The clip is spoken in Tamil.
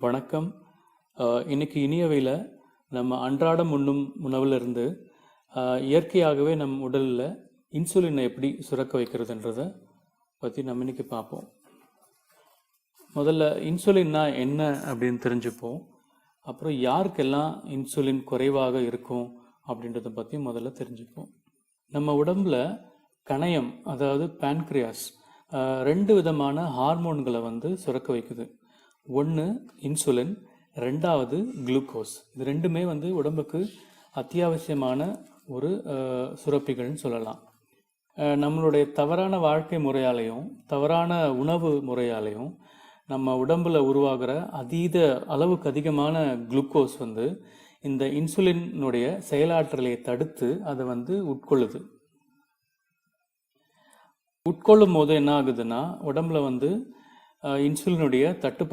வணக்கம். இன்னைக்கு இனியவையில் நம்ம அன்றாடம் உண்ணும் உணவுலேருந்து இயற்கையாகவே நம் உடலில் இன்சுலினை எப்படி சுரக்க வைக்கிறதுன்றதை பற்றி நம்ம இன்னைக்கு பார்ப்போம். முதல்ல இன்சுலின்னா என்ன அப்படின்னு தெரிஞ்சுப்போம். அப்புறம் யாருக்கெல்லாம் இன்சுலின் குறைவாக இருக்கும் அப்படின்றத பற்றி முதல்ல தெரிஞ்சுப்போம். நம்ம உடம்புல கணையம் அதாவது பான்க்ரியாஸ் ரெண்டு விதமான ஹார்மோன்களை வந்து சுரக்க வைக்குது. ஒன்று இன்சுலின் ரெண்டாவது குளுக்கோஸ். இது ரெண்டுமே வந்து உடம்புக்கு அத்தியாவசியமான ஒரு சுரப்பிகள்னு சொல்லலாம். நம்மளுடைய தவறான வாழ்க்கை முறையாலையும் தவறான உணவு முறையாலையும் நம்ம உடம்பில் உருவாகிற அதீத அளவுக்கு அதிகமான குளுக்கோஸ் வந்து இந்த இன்சுலினுடைய செயலாற்றலை தடுத்து அதை வந்து உட்கொள்ளுது. உட்கொள்ளும் போது என்ன ஆகுதுன்னா உடம்புல வந்து இன்சுலினுடைய தட்டுப்பாடு